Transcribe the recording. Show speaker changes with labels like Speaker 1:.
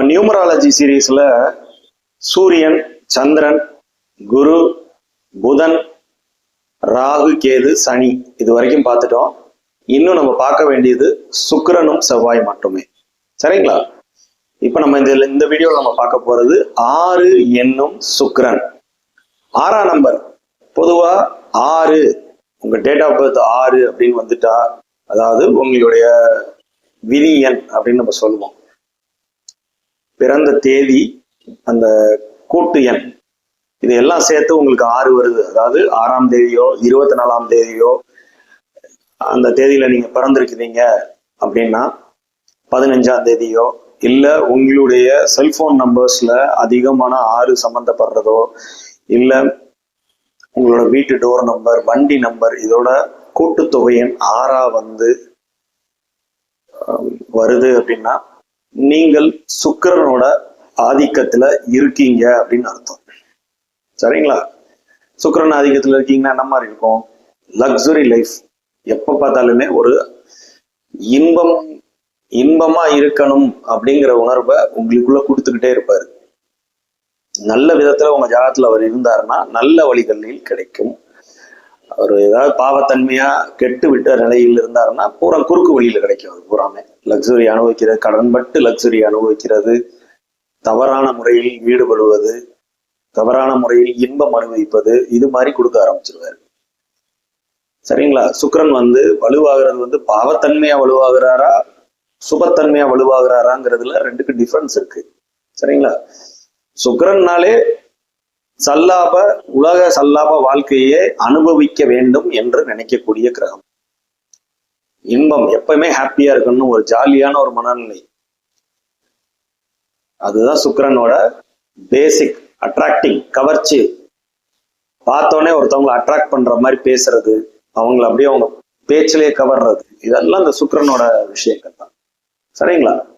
Speaker 1: நம்ம நியூமராலஜி சீரீஸ்ல சூரியன் சந்திரன் குரு புதன் ராகு கேது சனி இது வரைக்கும் பார்த்துட்டோம். இன்னும் நம்ம பார்க்க வேண்டியது சுக்கரனும் செவ்வாய் மட்டுமே. சரிங்களா? இப்ப நம்ம இந்த இந்த வீடியோவில் நம்ம பார்க்க போறது ஆறு என்னும் சுக்கரன். ஆறாம் நம்பர். பொதுவா ஆறு உங்க டேட் ஆஃப் பர்த் ஆறு அப்படின்னு வந்துட்டா அதாவது உங்களுடைய விதி எண் அப்படின்னு நம்ம சொல்லுவோம். பிறந்த தேதி அந்த கூட்டு எண் இது எல்லாம் சேர்த்து உங்களுக்கு ஆறு வருது. அதாவது ஆறாம் தேதியோ இருபத்தி நாலாம் தேதியோ அந்த தேதியில நீங்க பிறந்திருக்கிறீங்க அப்படின்னா பதினஞ்சாம் தேதியோ இல்லை உங்களுடைய செல்போன் நம்பர்ஸ்ல அதிகமான ஆறு சம்மந்தப்படுறதோ இல்லை உங்களோட வீட்டு டோர் நம்பர் வண்டி நம்பர் இதோட கூட்டுத்தொகையின் ஆறா வந்து வருது அப்படின்னா நீங்கள் சுக்கரனோட ஆதிக்கத்துல இருக்கீங்க அப்படின்னு அர்த்தம். சரிங்களா? சுக்கரன் ஆதிக்கத்துல இருக்கீங்கன்னா என்ன மாதிரி இருக்கும்? லக்ஸுரி லைஃப் எப்ப பார்த்தாலுமே ஒரு இன்பம் இன்பமா இருக்கணும் அப்படிங்கிற உணர்வை உங்களுக்குள்ள கொடுத்துக்கிட்டே இருப்பாரு. நல்ல விதத்துல உங்க ஜாதத்துல அவர் இருந்தாருன்னா நல்ல வழிகளில் கிடைக்கும். அவர் ஏதாவது பாவத்தன்மையா கெட்டு விட்ட நிலையில் இருந்தாருன்னா பூரா குறுக்கு வழியில கிடைக்கும் அது பூராமே. லக்ஸுரி அனுபவிக்கிறது கடன்பட்டு லக்ஸுரி அனுபவிக்கிறது தவறான முறையில் ஈடுபடுவது தவறான முறையில் இன்பம் அனுபவிப்பது இது மாதிரி கொடுக்க ஆரம்பிச்சிருவாரு. சரிங்களா? சுக்கரன் வந்து வலுவாகிறது வந்து பாவத்தன்மையா வலுவாகிறாரா சுபத்தன்மையா வலுவாகிறாராங்கிறதுல ரெண்டுக்கு டிஃபரன்ஸ் இருக்கு. சரிங்களா? சுக்கரன்னாலே சல்லாப உலக சல்லாப வாழ்க்கையை அனுபவிக்க வேண்டும் என்று நினைக்கக்கூடிய கிரகம். இன்பம் எப்பவுமே ஹாப்பியா இருக்கணும் ஒரு ஜாலியான ஒரு மனநிலை. அதுதான் சுக்கரனோட பேசிக் அட்ராக்டிங் கவர்ச்சி. பார்த்தோன்னே ஒருத்தவங்களை அட்ராக்ட் பண்ற மாதிரி பேசுறது அவங்கள அப்படியே அவங்க பேச்சிலேயே கவர்றது இதெல்லாம் இந்த சுக்கரனோட விஷயங்கள் தான். சரிங்களா?